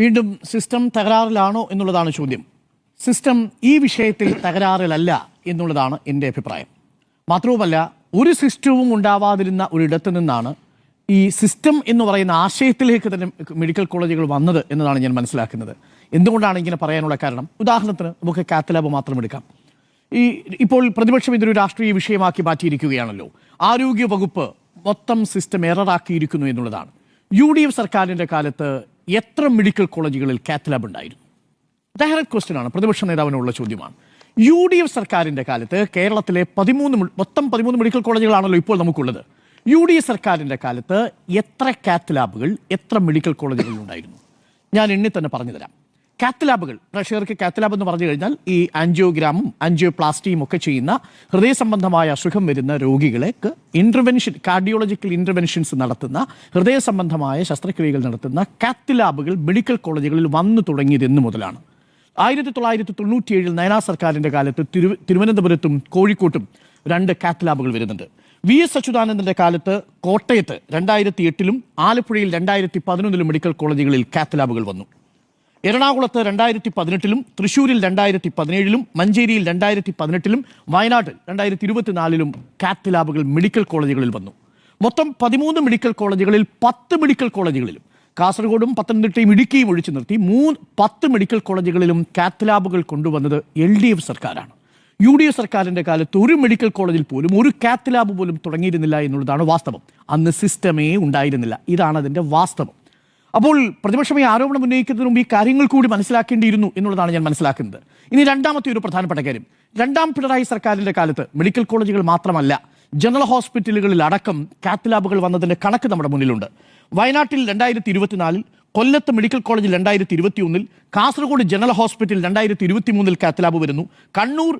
വീണ്ടും സിസ്റ്റം തകരാറിലാണോ എന്നുള്ളതാണ് ചോദ്യം. സിസ്റ്റം ഈ വിഷയത്തിൽ തകരാറിലല്ല എന്നുള്ളതാണ് എന്റെ അഭിപ്രായം. മാത്രവുമല്ല ഒരു സിസ്റ്റവും ഉണ്ടാവാതിരുന്ന ഒരിടത്തു നിന്നാണ് ഈ സിസ്റ്റം എന്ന് പറയുന്ന ആശയത്തിലേക്ക് തന്നെ മെഡിക്കൽ കോളേജുകൾ വന്നത് എന്നതാണ് ഞാൻ മനസ്സിലാക്കുന്നത്. എന്തുകൊണ്ടാണ് ഇങ്ങനെ പറയാനുള്ള കാരണം? ഉദാഹരണത്തിന് നമുക്ക് കാത്തലാബ് മാത്രം എടുക്കാം. ഈ ഇപ്പോൾ പ്രതിപക്ഷം ഇതൊരു രാഷ്ട്രീയ വിഷയമാക്കി മാറ്റിയിരിക്കുകയാണല്ലോ. ആരോഗ്യ വകുപ്പ് മൊത്തം സിസ്റ്റം എററാക്കിയിരിക്കുന്നു എന്നുള്ളതാണ്. യു ഡി എഫ് സർക്കാരിന്റെ കാലത്ത് എത്ര മെഡിക്കൽ കോളേജുകളിൽ കാത്ത് ലാബ് ഉണ്ടായിരുന്നു? ഡയറക്റ്റ് ക്വസ്റ്റ്യൻ ആണ് പ്രതിപക്ഷ നേതാവിനുള്ള ചോദ്യമാണ്. യു ഡി എഫ് സർക്കാരിന്റെ കാലത്ത് കേരളത്തിലെ പതിമൂന്ന് മൊത്തം പതിമൂന്ന് മെഡിക്കൽ കോളേജുകളാണല്ലോ ഇപ്പോൾ നമുക്കുള്ളത്. യു ഡി എഫ് സർക്കാരിന്റെ കാലത്ത് എത്ര കാത്ത് ലാബുകൾ എത്ര മെഡിക്കൽ കോളേജുകളിൽ ഉണ്ടായിരുന്നു? ഞാൻ എണ്ണി തന്നെ പറഞ്ഞു തരാം. കാത്ത് ലാബുകൾ കാത്തലാബ് കാത്ത് ലാബ് എന്ന് പറഞ്ഞു കഴിഞ്ഞാൽ ഈ ആൻജിയോഗ്രാമും ആൻജിയോപ്ലാസ്റ്റിയും ഒക്കെ ചെയ്യുന്ന ഹൃദയ സംബന്ധമായ അസുഖം വരുന്ന രോഗികളേക്ക് ഇന്റർവെൻഷൻ കാർഡിയോളജിക്കൽ ഇന്റർവെൻഷൻസ് നടത്തുന്ന ഹൃദയ സംബന്ധമായ ശസ്ത്രക്രിയകൾ നടത്തുന്ന കാത്തലാബുകൾ മെഡിക്കൽ കോളേജുകളിൽ വന്നു തുടങ്ങിയത് എന്ന് മുതലാണ്. ആയിരത്തി തൊള്ളായിരത്തി തൊണ്ണൂറ്റിയേഴിൽ നയനാ സർക്കാരിന്റെ കാലത്ത് തിരു തിരുവനന്തപുരത്തും കോഴിക്കോട്ടും രണ്ട് കാത്തലാബുകൾ വരുന്നുണ്ട്. വി എസ് അച്യുതാനന്ദന്റെ കാലത്ത് കോട്ടയത്ത് രണ്ടായിരത്തി എട്ടിലും ആലപ്പുഴയിൽ രണ്ടായിരത്തി പതിനൊന്നിലും മെഡിക്കൽ കോളേജുകളിൽ കാത്തലാബുകൾ വന്നു. എറണാകുളത്ത് രണ്ടായിരത്തി പതിനെട്ടിലും തൃശൂരിൽ രണ്ടായിരത്തി പതിനേഴിലും മഞ്ചേരിയിൽ രണ്ടായിരത്തി പതിനെട്ടിലും വയനാട്ടിൽ രണ്ടായിരത്തി ഇരുപത്തിനാലിലും കാത്ത് ലാബുകൾ മെഡിക്കൽ കോളേജുകളിൽ വന്നു. മൊത്തം പതിമൂന്ന് മെഡിക്കൽ കോളേജുകളിൽ പത്ത് മെഡിക്കൽ കോളേജുകളിലും. കാസർഗോഡും പത്തനംതിട്ടയും ഇടുക്കിയും ഒഴിച്ചു നിർത്തി. മൂന്ന് പത്ത് മെഡിക്കൽ കോളേജുകളിലും കാത്ത് ലാബുകൾ കൊണ്ടുവന്നത് എൽ ഡി എഫ് സർക്കാരാണ്. യു ഡി എഫ് സർക്കാരിന്റെ കാലത്ത് ഒരു മെഡിക്കൽ കോളേജിൽ പോലും ഒരു കാത്ത് ലാബ് പോലും തുടങ്ങിയിരുന്നില്ല എന്നുള്ളതാണ് വാസ്തവം. അന്ന് സിസ്റ്റമേ ഉണ്ടായിരുന്നില്ല. ഇതാണ് അതിന്റെ വാസ്തവം. അപ്പോൾ പ്രതിപക്ഷം ഈ ആരോപണം ഉന്നയിക്കുന്നതിന് മുമ്പ് ഈ കാര്യങ്ങൾ കൂടി മനസ്സിലാക്കേണ്ടിയിരുന്നു എന്നുള്ളതാണ് ഞാൻ മനസ്സിലാക്കുന്നത്. ഇനി രണ്ടാമത്തെ ഒരു പ്രധാനപ്പെട്ട കാര്യം. രണ്ടാം പിണറായി സർക്കാരിന്റെ കാലത്ത് മെഡിക്കൽ കോളേജുകൾ മാത്രമല്ല ജനറൽ ഹോസ്പിറ്റലുകളിൽ അടക്കം കാത്ത് ലാബുകൾ വന്നതിന്റെ കണക്ക് നമ്മുടെ മുന്നിലുണ്ട്. വയനാട്ടിൽ രണ്ടായിരത്തി ഇരുപത്തിനാലിൽ കൊല്ലത്ത് മെഡിക്കൽ കോളേജിൽ രണ്ടായിരത്തി ഇരുപത്തി ഒന്നിൽ കാസർഗോഡ് ജനറൽ ഹോസ്പിറ്റലിൽ രണ്ടായിരത്തി ഇരുപത്തി മൂന്നിൽ കാത്ത് ലാബ് വരുന്നു. കണ്ണൂർ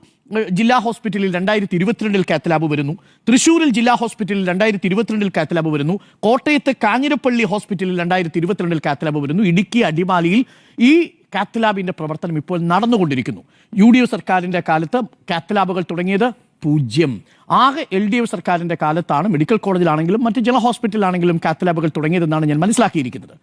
ജില്ലാ ഹോസ്പിറ്റലിൽ രണ്ടായിരത്തി ഇരുപത്തിരണ്ടിൽ കാത്ത് ലാബ് വരുന്നു. തൃശ്ശൂരിൽ ജില്ലാ ഹോസ്പിറ്റലിൽ രണ്ടായിരത്തി ഇരുപത്തിരണ്ടിൽ കാത്ത് ലാബ് വരുന്നു. കോട്ടയത്ത് കാഞ്ഞിരപ്പള്ളി ഹോസ്പിറ്റലിൽ രണ്ടായിരത്തി ഇരുപത്തിരണ്ടിൽ കാത്ത് ലാബ് വരുന്നു. ഇടുക്കി അടിമാലിയിൽ ഈ കാത്ത് ലാബിന്റെ പ്രവർത്തനം ഇപ്പോൾ നടന്നുകൊണ്ടിരിക്കുന്നു. യു ഡി എഫ് സർക്കാരിന്റെ കാലത്ത് കാത്ത് ലാബുകൾ തുടങ്ങിയത് പൂജ്യം. ആകെ എൽ ഡി എഫ് സർക്കാരിന്റെ കാലത്താണ് മെഡിക്കൽ കോളേജിലാണെങ്കിലും മറ്റ് ജനറൽ ഹോസ്പിറ്റലിലാണെങ്കിലും കാത്ത് ലാബുകൾ തുടങ്ങിയതെന്നാണ് ഞാൻ മനസ്സിലാക്കിയിരിക്കുന്നത്.